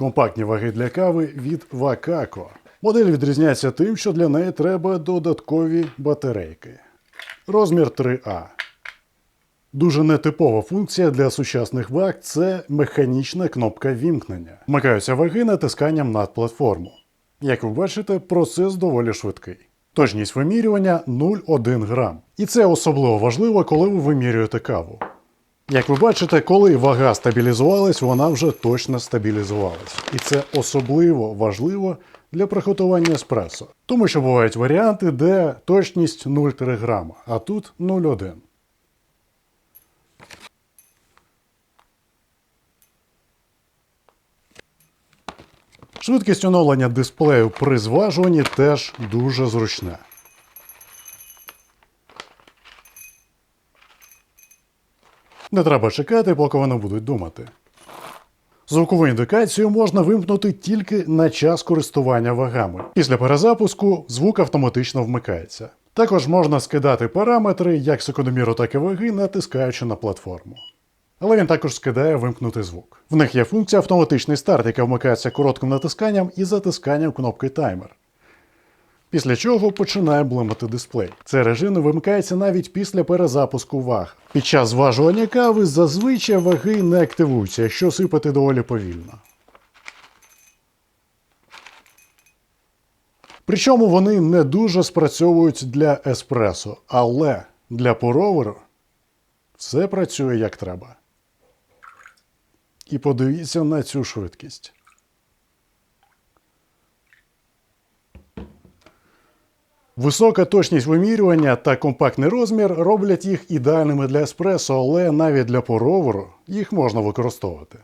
компактні ваги для кави від Вакако. Модель відрізняється тим, що для неї треба додаткові батарейки. Розмір 3А. Дуже нетипова функція для сучасних ваг це механічна кнопка вімкнення. Вмикаються ваги натисканням над платформу. Як ви бачите, процес доволі швидкий. Точність вимірювання 0,1 грам. І це особливо важливо, коли ви вимірюєте каву. Як ви бачите, коли вага стабілізувалась, вона вже точно стабілізувалась. І це особливо важливо для приготування еспресо. Тому що бувають варіанти, де точність 0,3 грама, а тут 0,1. Швидкість оновлення дисплею при зважуванні теж дуже зручна. Не треба чекати, поки вони будуть думати. Звукову індикацію можна вимкнути тільки на час користування вагами. Після перезапуску звук автоматично вмикається. Також можна скидати параметри як секундоміру, так і ваги, натискаючи на платформу. Але він також скидає вимкнути звук. В них є функція автоматичний старт, яка вмикається коротким натисканням і затисканням кнопки таймер. Після чого починає блимати дисплей. Цей режим вимикається навіть після перезапуску ваг. Під час зважування кави зазвичай ваги не активуються, якщо сипати доволі повільно. Причому вони не дуже спрацьовують для еспресо, але для пороверу все працює як треба. І подивіться на цю швидкість. Висока точність вимірювання та компактний розмір роблять їх ідеальними для еспресо, але навіть для пороверу їх можна використовувати.